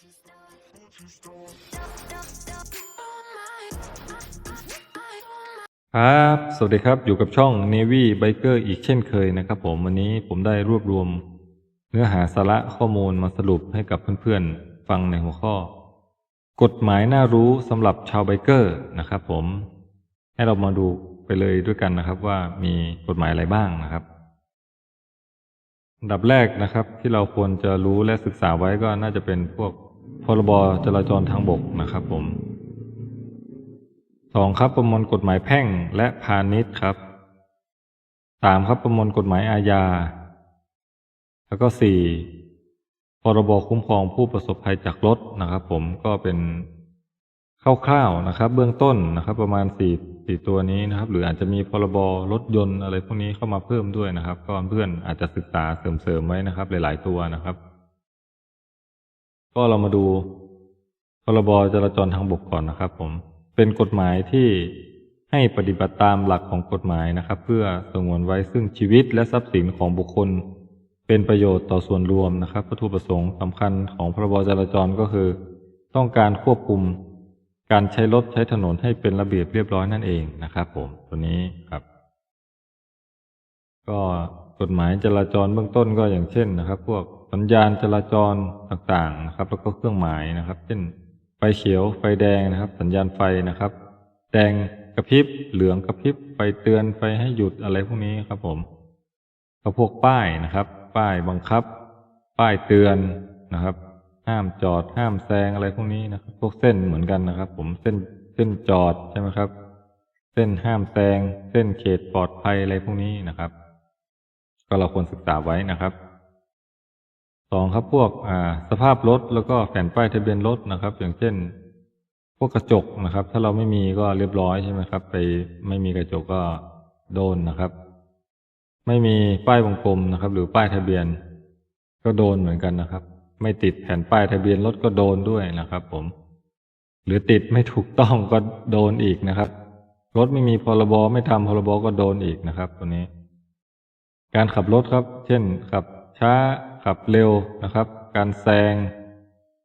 ครับ สวัสดีครับ อยู่กับช่อง Navy Biker อีกเช่นเคยนะครับผม วันนี้ผมได้รวบรวม เนื้อหาสาระข้อมูลมาสรุปให้กับเพื่อนๆ ฟังในหัวข้อ กฎหมายน่ารู้สำหรับชาวไบเกอร์นะครับผม ให้เรามาดูไปเลยด้วยกันนะครับว่ามีกฎหมายอะไรบ้างนะครับดับแรกนะครับที่เราควรจะรู้และศึกษาไว้ก็น่าจะเป็นพวก รบจราจรทางบกนะครับผมสองครับประมวลกฎหมายแพ่งและพาณิชย์ครับสามครับประมวลกฎหมายอาญา แล้วก็สี่พรบคุ้มครองผู้ประสบภัยจากรถนะครับ ผมก็เป็นคร่าวๆนะครับ เบื้องต้นนะครับ ประมาณสี่สี่ตัวนี้นะครับ หรืออาจจะมีพรบรถยนต์อะไรพวกนี้เข้ามาเพิ่มด้วยนะครับ ก็เพื่อนอาจจะศึกษาเสริมๆไว้นะครับ หลาย ๆ ตัวนะครับ ก็เรามาดูพรบจราจรทางบกก่อนนะครับผมเป็นกฎหมายที่ให้ปฏิบัติตามหลักของกฎหมายนะครับ เพื่อสงวนไว้ซึ่งชีวิตและทรัพย์สินของบุคคล เป็นประโยชน์ต่อส่วนรวมนะครับวัตถุประสงค์สำคัญของพรบจราจรก็คือ ต้องการควบคุม การใช้รถใช้ถนนให้เป็นระเบียบเรียบร้อยนั่นเองนะครับ ผมตัวนี้ครับ ก็กฎหมายจราจรเบื้องต้นก็อย่างเช่นนะครับ พวก สัญญาณจราจรต่างๆนะครับ แล้วก็เครื่องหมายนะครับ เช่น ไฟเขียวไฟแดงนะครับ สัญญาณไฟนะครับ แดงกระพริบเหลืองกระพริบไฟเตือนไฟให้หยุดอะไรพวกนี้ครับผมก็พวกป้ายนะครับ ป้ายบังคับ ป้ายเตือนนะครับ ห้ามจอดห้ามแซงอะไรพวกนี้นะครับ พวกเส้นเหมือนกันนะครับ ผมเส้นเส้นจอดใช่ไหมครับ เส้นห้ามแซงเส้นเขตปลอดภัยอะไรพวกนี้นะครับ ก็เราควรศึกษาไว้นะครับ สองครับพวกสภาพรถแล้วก็แผ่นป้ายทะเบียนรถนะครับ อย่างเช่น พวกกระจกนะครับ ถ้าเราไม่มีก็เรียบร้อยใช่ไหมครับ ไปไม่มีกระจกก็โดนนะครับ ไม่มีป้ายวงกลมนะครับ หรือป้ายทะเบียน ก็โดนเหมือนกันนะครับ ไม่ติดแผ่นป้ายทะเบียนรถก็โดนด้วยนะครับ ผม หรือติดไม่ถูกต้องก็โดนอีกนะครับรถไม่มีพรบไม่ทำพรบก็โดนอีกนะครับ ตัวนี้ การขับรถครับ เช่นขับช้า ขับเร็วนะครับ การแซง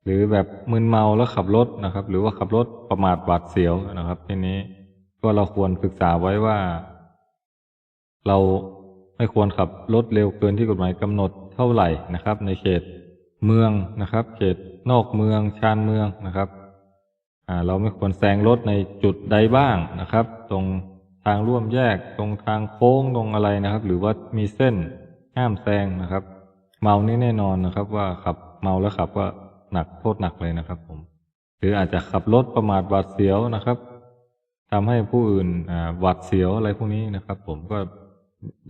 หรือแบบมึนเมาแล้วขับรถนะครับ หรือว่าขับรถประมาทหวาดเสียวนะครับ ทีนี้ก็เราควรศึกษาไว้ว่า เราไม่ควรขับรถเร็วเกินที่กฎหมายกำหนดเท่าไหร่นะครับ ในเขตเมืองนะครับ เขตนอกเมืองชานเมืองนะครับอ่าเราไม่ควรแซงรถในจุดใดบ้างนะครับ ตรงทางร่วมแยกตรงทางโค้งตรงอะไรนะครับ หรือว่ามีเส้นห้ามแซงนะครับ เมานี่แน่นอนนะครับ ว่าขับเมาแล้วขับก็หนักโทษหนักเลยนะครับ ผม หรืออาจจะขับรถประมาทหวาดเสียวนะครับทำให้ผู้อื่นอ่าหวาดเสียวอะไรพวกนี้นะครับ ผมก็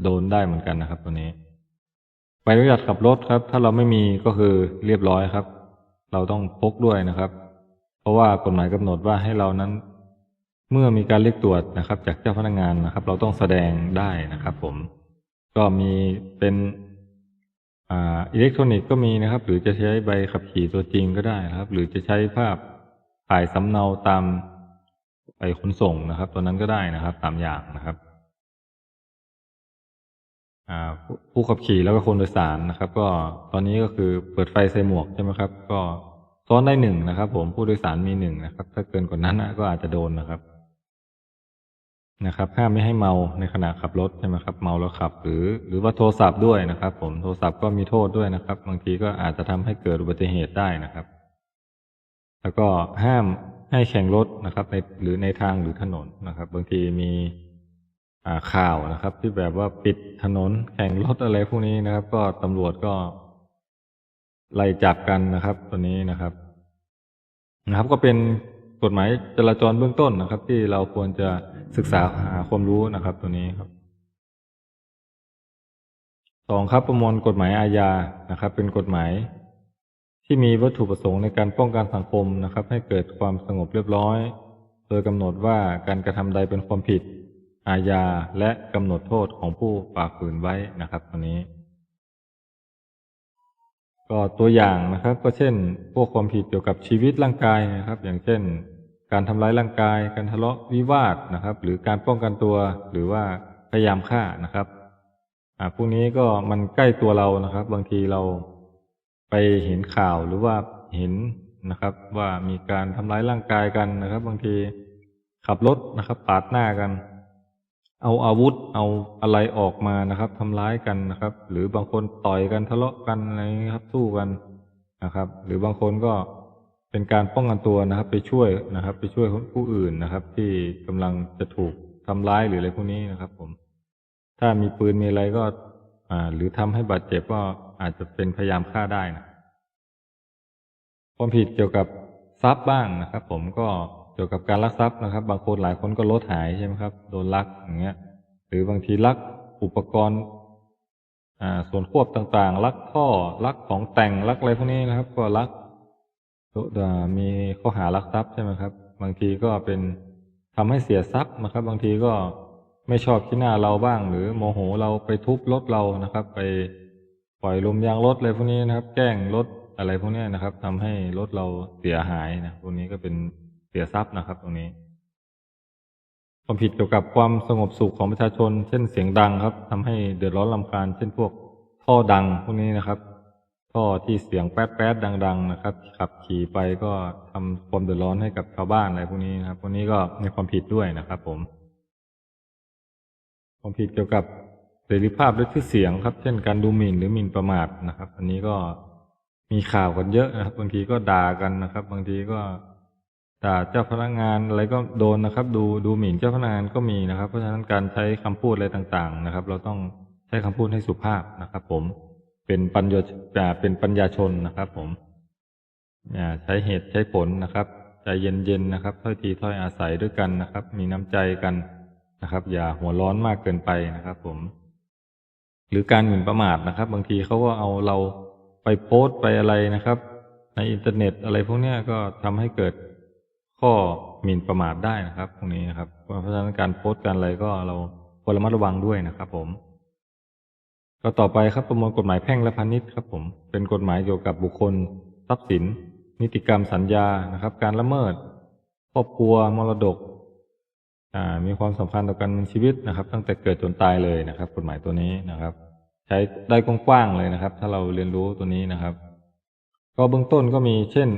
โดนได้เหมือนกันนะครับ ตัวนี้ใบอนุญาตขับรถครับ ถ้าเราไม่มีก็คือเรียบร้อยครับ เราต้องพกด้วยนะครับ เพราะว่ากฎหมายกำหนดว่าให้เรานั้น เมื่อมีการเรียกตรวจนะครับ จากเจ้าพนักงานนะครับ เราต้องแสดงได้นะครับ ผม ก็มีเป็น อ่าอิเล็กทรอนิกส์ก็มีนะครับ หรือจะใช้ใบขับขี่ตัวจริงก็ได้นะครับ หรือจะใช้ภาพถ่ายสำเนาตามไปขนส่งนะครับ ตัวนั้นก็ได้นะครับตามอย่างนะครับอ่าผู้ผู้ขับขี่แล้วก็คนโดยสารนะครับ ก็ตอนนี้ก็คือเปิดไฟใส่หมวกใช่ไหมครับ ก็ซ้อนได้หนึ่งนะครับ ผมผู้โดยสารมีหนึ่งนะครับ ถ้าเกินกว่านั้นนะก็อาจจะโดนนะครับ นะครับห้ามไม่ให้เมาในขณะขับรถใช่ไหมครับ เมาแล้วขับ หรือ หรือว่าโทรศัพท์ด้วยนะครับ ผมโทรศัพท์ก็มีโทษด้วยนะครับ บางทีก็อาจจะทำให้เกิดอุบัติเหตุได้นะครับ แล้วก็ห้ามให้แข่งรถนะครับในหรือในทางหรือถนนนะครับ บางทีมีข่าวนะครับ ที่แบบว่าปิดถนนแข่งรถอะไรพวกนี้นะครับ ก็ตำรวจก็ ไล่จับกันนะครับ ตัวนี้นะครับ นะครับ ก็เป็นกฎหมายจราจรเบื้องต้นนะครับ ที่เราควรจะ ศึกษาหาความรู้นะครับ ตัวนี้ครับสองครับประมวลกฎหมายอาญานะครับ เป็นกฎหมาย ที่มีวัตถุประสงค์ในการป้องกันสังคมนะครับ ให้เกิดความสงบเรียบร้อย โดยกำหนดว่าการกระทำใดเป็นความผิด อาญาและกำหนดโทษของผู้ฝ่าฝืนไว้นะครับ ตัวนี้ ก็ตัวอย่างนะครับ ก็เช่น พวกความผิดเกี่ยวกับชีวิตร่างกายนะครับ อย่างเช่น การทำร้ายร่างกาย การทะเลาะวิวาทนะครับ หรือการป้องกันตัวหรือว่าพยายามฆ่านะครับอ่าพวกนี้ก็มันใกล้ตัวเรานะครับ บางทีเราไปเห็นข่าวหรือว่าเห็นนะครับ ว่ามีการทำร้ายร่างกายกันนะครับ บางทีขับรถนะครับ ปาดหน้ากัน เอาอาวุธเอาอะไรออกมานะครับทำร้ายกันนะครับ หรือบางคนต่อยกันทะเลาะกันอะไรครับ สู้กันนะครับ หรือบางคนก็ เป็นการป้องกันตัวนะครับ ไปช่วยนะครับ ไปช่วยผู้อื่นนะครับ ที่กำลังจะถูกทำร้ายหรืออะไรพวกนี้นะครับ ผม ถ้ามีปืนมีอะไรก็ อ่า หรือทำให้บาดเจ็บก็อาจจะเป็นพยายามฆ่าได้นะความผิดเกี่ยวกับทรัพย์บ้างนะครับ ผมก็เกี่ยวกับการลักทรัพย์นะครับ บางคนหลายคนก็รถหายใช่ไหมครับ โดนลักอย่างเงี้ย หรือบางทีลักอุปกรณ์อ่าส่วนควบต่างๆ ลักท่อ ลักของแต่ง ลักอะไรพวกนี้นะครับ ก็ลัก อ่ามีข้อหารักทรัพย์ใช่ไหมครับ บางทีก็เป็นทำให้เสียทรัพย์นะครับ บางทีก็ไม่ชอบที่หน้าเราบ้าง หรือโมโหเราไปทุบรถเรานะครับ ไปปล่อยลมยางรถอะไรพวกนี้นะครับ แกล้งรถอะไรพวกนี้นะครับทำให้รถเราเสียหายนะพวกนี้ก็เป็นเสียทรัพย์นะครับ ตรงนี้ความผิดเกี่ยวกับความสงบสุขของประชาชน เช่นเสียงดังครับทำให้เดือดร้อนลำคาญเช่นพวกท่อดังพวกนี้นะครับ ท่อที่เสียงแป๊ดแป๊ดๆดัง ๆ นะครับ ขับขี่ไปก็ทำความเดือดร้อนให้กับชาวบ้านอะไรพวกนี้นะครับ พวกนี้ก็มีความผิดด้วยนะครับ ผม ความผิดเกี่ยวกับเสรีภาพและชื่อเสียงครับ เช่นการดูหมิ่นหรือหมิ่นประมาทนะครับ อันนี้ก็มีข่าวกันเยอะนะครับ บางทีก็ด่ากันนะครับ บางทีก็ด่าเจ้าพนักงานอะไรก็โดนนะครับ ดูดูหมิ่นเจ้าพนักงานก็มีนะครับ เพราะฉะนั้นการใช้คำพูดอะไรต่าง ๆ นะครับ เราต้องใช้คำพูดให้สุภาพนะครับ ผม เป็นปัญญาเป็นปัญญาชนนะครับ ผมอ่าใช้เหตุใช้ผลนะครับใจเย็นๆนะครับถ้อยทีถ้อยอาศัยด้วยกันนะครับ มีน้ำใจกันนะครับ อย่าหัวร้อนมากเกินไปนะครับ ผม หรือการหมิ่นประมาทนะครับ บางทีเขาก็เอาเราไปโพสต์ไปอะไรนะครับ ในอินเทอร์เน็ตอะไรพวกเนี้ยก็ทำให้เกิดข้อหมิ่นประมาทได้นะครับตรงนี้นะครับ เพราะฉะนั้นการโพสต์การอะไรก็เราควรระมัดระวังด้วยนะครับ ผม ก็ต่อไปครับประมวลกฎหมายแพ่งและพาณิชย์ครับผมเป็นกฎหมายเกี่ยวกับบุคคล ทรัพย์สิน นิติกรรมสัญญานะครับ การละเมิดครอบครัวมรดกมีความสำคัญต่อการมีชีวิตนะครับ ตั้งแต่เกิดจนตายเลยนะครับ กฎหมายตัวนี้นะครับ ใช้ได้กว้างๆเลยนะครับ ถ้าเราเรียนรู้ตัวนี้นะครับ ก็เบื้องต้นก็มีเช่น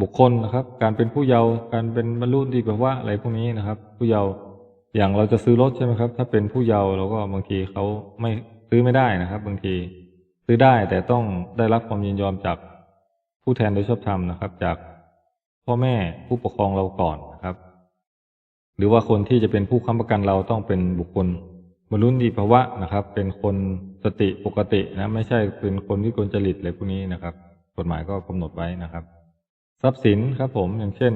บุคคลนะครับ การเป็นผู้เยาว์การเป็นบรรลุนิติภาวะอะไรพวกนี้นะครับ ผู้เยาว์อย่างเราจะซื้อรถใช่ไหมครับ ถ้าเป็นผู้เยาว์เราก็บางทีเขาไม่ ซื้อไม่ได้นะครับ บางทีซื้อได้แต่ต้องได้รับความยินยอมจากผู้แทนโดยชอบธรรมนะครับ จากพ่อแม่ผู้ปกครองเราก่อนนะครับ หรือว่าคนที่จะเป็นผู้ค้ำประกันเราต้องเป็นบุคคลบรรลุนิภาวะนะครับ เป็นคนสติปกตินะ ไม่ใช่เป็นคนที่กลจริตอะไรพวกนี้นะครับ กฎหมายก็กำหนดไว้นะครับ ทรัพย์สินครับ ผมอย่างเช่น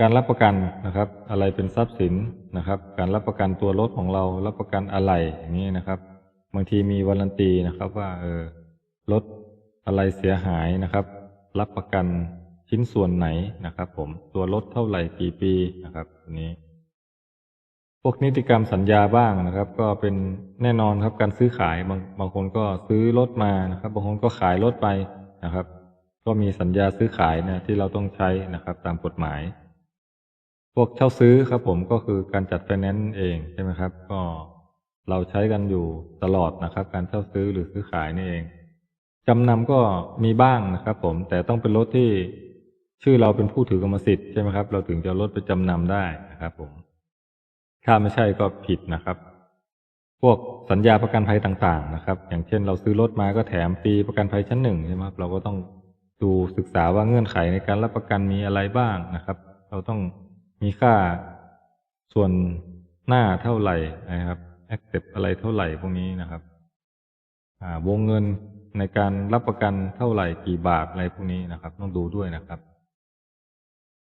การรับประกันนะครับ อะไรเป็นทรัพย์สินนะครับ การรับประกันตัวรถของเรารับประกันอะไรอย่างนี้นะครับ บางทีมีวารันตีนะครับ ว่าเออรถอะไรเสียหายนะครับ รับประกันชิ้นส่วนไหนนะครับ ผมตัวรถเท่าไหร่กี่ปีนะครับอันนี้ พวกนิติกรรมสัญญาบ้างนะครับ ก็เป็นแน่นอนครับการซื้อขายบางบางคนก็ซื้อรถมานะครับ บางคนก็ขายรถไปนะครับ ก็มีสัญญาซื้อขายนะที่เราต้องใช้นะครับ ตามกฎหมาย พวกเช่าซื้อครับ ผมก็คือการจัดไฟแนนซ์เองใช่ไหมครับ ก็ เราใช้กันอยู่ตลอดนะครับ การเช่าซื้อหรือซื้อขายนี่เองจำนำก็มีบ้างนะครับผมแต่ต้องเป็นรถที่ชื่อเราเป็นผู้ถือกรรมสิทธิ์ใช่ไหมครับ เราถึงจะรถไปจำนำได้นะครับผม ถ้าไม่ใช่ก็ผิดนะครับ พวกสัญญาประกันภัยต่าง ๆ นะครับ อย่างเช่น เราซื้อรถมาก็แถมปีประกันภัยชั้นหนึ่งใช่ไหมครับ เราก็ต้องดูศึกษาว่าเงื่อนไขในการรับประกันมีอะไรบ้างนะครับ เราต้องมีค่าส่วนหน้าเท่าไหร่นะครับ accept อะไรเท่าไหร่พวกนี้นะครับ อ่าวงเงินในการรับประกันเท่าไหร่กี่บาทอะไรพวกนี้นะครับ ต้องดูด้วยนะครับ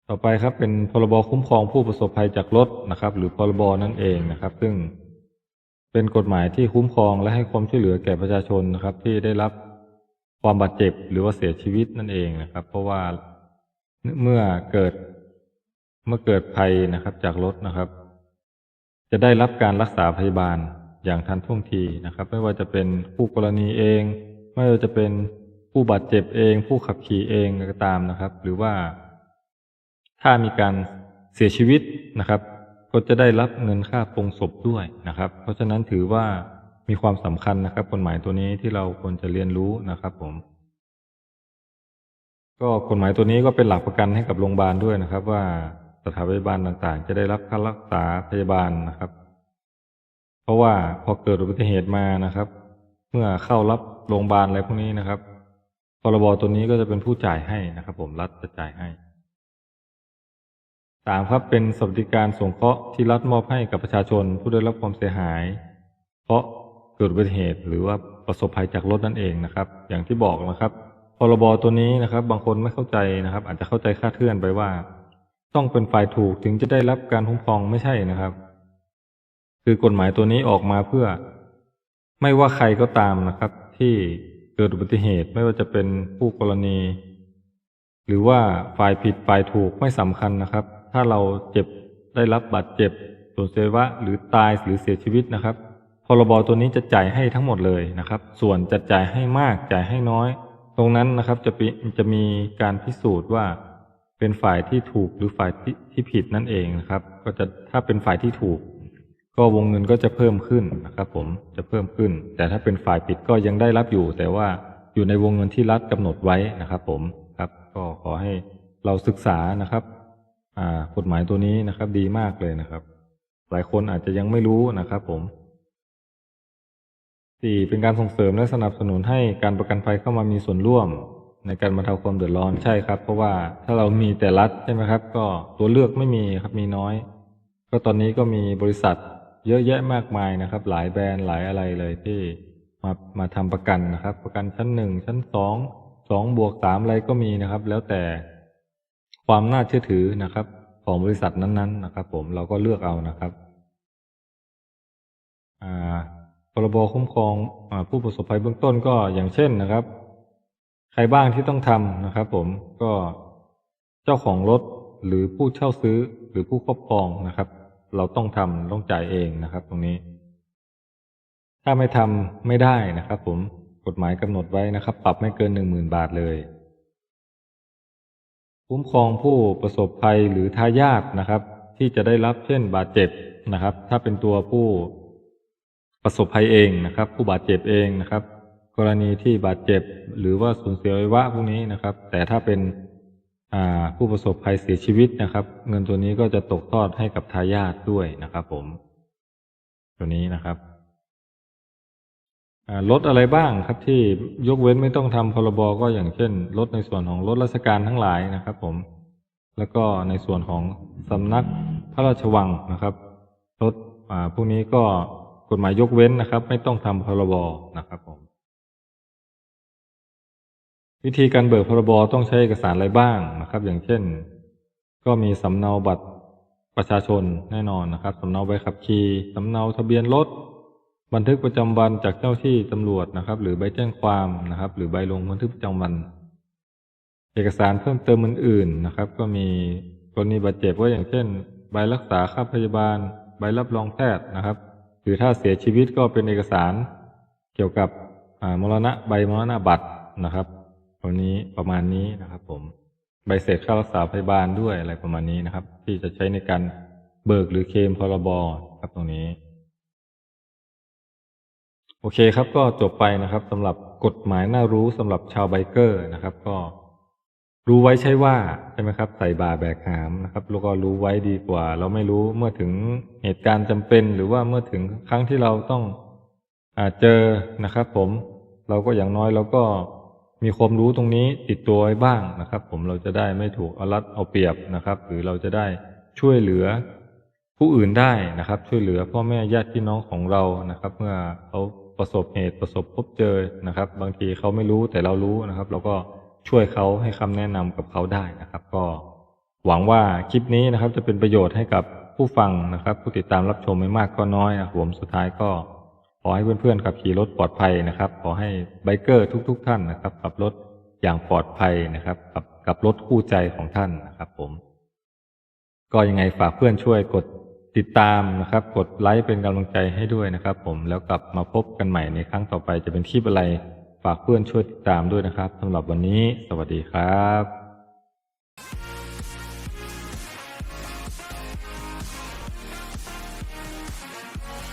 ต่อไปครับเป็นพรบคุ้มครองผู้ประสบภัยจากรถนะครับ หรือพรบนั่นเองนะครับ ซึ่งเป็นกฎหมายที่คุ้มครองและให้ความช่วยเหลือแก่ประชาชนนะครับ ที่ได้รับความบาดเจ็บหรือว่าเสียชีวิตนั่นเองนะครับ เพราะว่าเมื่อเกิดเมื่อเกิดภัยนะครับจากรถนะครับ จะได้รับการรักษาพยาบาลอย่างทันท่วงทีนะครับ ไม่ว่าจะเป็นผู้กรณีเอง ไม่ว่าจะเป็นผู้บาดเจ็บเอง ผู้ขับขี่เองก็ตามนะครับ หรือว่า ถ้ามีการเสียชีวิตนะครับ ก็จะได้รับเงินค่าปงศพด้วยนะครับ เพราะฉะนั้นถือว่ามีความสำคัญนะครับกฎหมายตัวนี้ที่เราควรจะเรียนรู้นะครับ ผม ก็กฎหมายตัวนี้ก็เป็นหลักประกันให้กับโรงพยาบาลด้วยนะครับว่า สถานพยาบาลต่างๆ จะได้รับค่ารักษาพยาบาลนะครับ เพราะว่าพอเกิดอุบัติเหตุมานะครับ เมื่อเข้ารับโรงพยาบาลอะไรพวกนี้นะครับพรบตัวนี้ก็จะเป็นผู้จ่ายให้นะครับ ผมรัฐจะจ่ายให้สามครับเป็นสวัสดิการสงเคราะห์ที่รัฐมอบให้กับประชาชนผู้ได้รับความเสียหาย เพราะเกิดอุบัติเหตุหรือว่าประสบภัยจากรถนั่นเองนะครับ อย่างที่บอกนะครับพรบตัวนี้นะครับ บางคนไม่เข้าใจนะครับ อาจจะเข้าใจคลาดเคลื่อนไปว่า ต้องเป็นฝ่ายถูกถึงจะได้รับการคุ้มครองไม่ใช่นะครับ คือกฎหมายตัวนี้ออกมาเพื่อ ไม่ว่าใครก็ตามนะครับ ที่เกิดอุบัติเหตุไม่ว่าจะเป็นผู้กรณี หรือว่าฝ่ายผิดฝ่ายถูกไม่สำคัญนะครับ ถ้าเราเจ็บได้รับบาดเจ็บสูญเสียวะหรือตายหรือเสียชีวิตนะครับพรบตัวนี้จะจ่ายให้ทั้งหมดเลยนะครับ ส่วนจะจ่ายให้มากจ่ายให้น้อย ตรงนั้นนะครับจะจะมีการพิสูจน์ว่า เป็นฝ่ายที่ถูกหรือฝ่ายที่ที่ผิดนั่นเองนะครับ ก็จะถ้าเป็นฝ่ายที่ถูก ก็วงเงินก็จะเพิ่มขึ้นนะครับ ผมจะเพิ่มขึ้น แต่ถ้าเป็นฝ่ายผิดก็ยังได้รับอยู่ แต่ว่าอยู่ในวงเงินที่รัฐกำหนดไว้นะครับ ผมครับ ก็ขอให้เราศึกษานะครับ อ่ากฎหมายตัวนี้นะครับ ดีมากเลยนะครับ หลายคนอาจจะยังไม่รู้นะครับ ผมสี่เป็นการส่งเสริมและสนับสนุนให้การประกันภัยเข้ามามีส่วนร่วม ในการบรรเทาความเดือดร้อนใช่ครับ เพราะว่าถ้าเรามีแต่รัฐใช่ไหมครับ ก็ตัวเลือกไม่มีครับมีน้อย ก็ตอนนี้ก็มีบริษัทเยอะแยะมากมายนะครับ หลายแบรนด์หลายอะไรเลยที่มามาทำประกันนะครับ ประกันชั้นหนึ่งชั้นสองสองบวกสามอะไรก็มีนะครับ แล้วแต่ความน่าเชื่อถือนะครับ ของบริษัทนั้นๆ นะครับ ผมเราก็เลือกเอานะครับอ่าพรบคุ้มครองอผู้ประสบภัยเบื้องต้นก็อย่างเช่นนะครับ ใครบ้างที่ต้องทำนะครับ ผมก็เจ้าของรถหรือผู้เช่าซื้อหรือผู้ครอบครองนะครับ เราต้องทำต้องจ่ายเองนะครับ ตรงนี้ ถ้าไม่ทำไม่ได้นะครับ ผมกฎหมายกำหนดไว้นะครับ ปรับไม่เกินหนึ่งหมื่นบาทเลยคุ้มครองผู้ประสบภัยหรือทายาทนะครับ ที่จะได้รับเช่นบาดเจ็บนะครับ ถ้าเป็นตัวผู้ประสบภัยเองนะครับ ผู้บาดเจ็บเองนะครับ กรณีที่บาดเจ็บ หรือว่าสูญเสียอวัยวะพวกนี้นะครับ แต่ถ้าเป็นผู้ประสบภัยเสียชีวิตนะครับ เงินตัวนี้ก็จะตกทอดให้กับทายาทด้วยนะครับ ผม ตัวนี้นะครับอ่ารถอะไรบ้างครับที่ยกเว้นไม่ต้องทำพรบก็อย่างเช่นรถในส่วนของรถราชการทั้งหลายนะครับ ผม แล้วก็ในส่วนของสำนักพระราชวังนะครับรถพวกนี้ก็กฎหมายยกเว้นนะครับ ไม่ต้องทำพรบนะครับผม วิธีการเบิกพรบต้องใช้เอกสารอะไรบ้างนะครับ อย่างเช่น ก็มีสำเนาบัตรประชาชนแน่นอนนะครับสำเนาใบขับขี่สำเนาทะเบียนรถบันทึกประจำวันจากเจ้าที่ตำรวจนะครับ หรือใบแจ้งความนะครับ หรือใบลงบันทึกประจำวัน เอกสารเพิ่มเติมอื่นๆนะครับ ก็มีกรณีบาดเจ็บก็อย่างเช่น ใบรักษาค่าพยาบาล ใบรับรองแพทย์นะครับ หรือถ้าเสียชีวิตก็เป็นเอกสารเกี่ยวกับมรณะใบมรณะบัตรนะครับ วนี้ประมาณนี้นะครับ ผม ใบเสร็จค่ารักษาพยาบาลด้วยอะไรประมาณนี้นะครับ ที่จะใช้ในการเบิกหรือเคลมพรบครับตรงนี้ โอเคครับก็จบไปนะครับสำหรับกฎหมายน่ารู้สำหรับชาวไบเกอร์นะครับ ก็รู้ไว้ใช่ว่าใช่ไหมครับ ใส่บาแบกหามนะครับแล้วก็รู้ไว้ดีกว่า เราไม่รู้เมื่อถึงเหตุการณ์จำเป็น หรือว่าเมื่อถึงครั้งที่เราต้องอาเจอนะครับ ผม เราก็อย่างน้อยเราก็ มีความรู้ตรงนี้ติดตัวไว้บ้างนะครับ ผมเราจะได้ไม่ถูกเอารัดเอาเปรียบนะครับ หรือเราจะได้ช่วยเหลือผู้อื่นได้นะครับ ช่วยเหลือพ่อแม่ญาติพี่น้องของเรานะครับ เมื่อเขาประสบเหตุประสบพบเจอนะครับ บางทีเขาไม่รู้แต่เรารู้นะครับ เราก็ช่วยเขาให้คำแนะนำกับเขาได้นะครับ ก็หวังว่าคลิปนี้นะครับ จะเป็นประโยชน์ให้กับผู้ฟังนะครับ ผู้ติดตามรับชมไม่มากก็น้อยนะผมสุดท้ายก็ ขอให้เพื่อนๆขับขี่รถปลอดภัยนะครับ ขอให้ไบเกอร์ทุก ๆ ท่านนะครับขับรถอย่างปลอดภัยนะครับกับกับรถคู่ใจของท่านนะครับ ผม ก็ยังไงฝากเพื่อนช่วยกดติดตามนะครับ กดไลค์เป็นกำลังใจให้ด้วยนะครับ ผมแล้วกลับมาพบกันใหม่ในครั้งต่อไปจะเป็นคลิปอะไร ฝากเพื่อนช่วยติดตามด้วยนะครับสำหรับวันนี้ สวัสดีครับ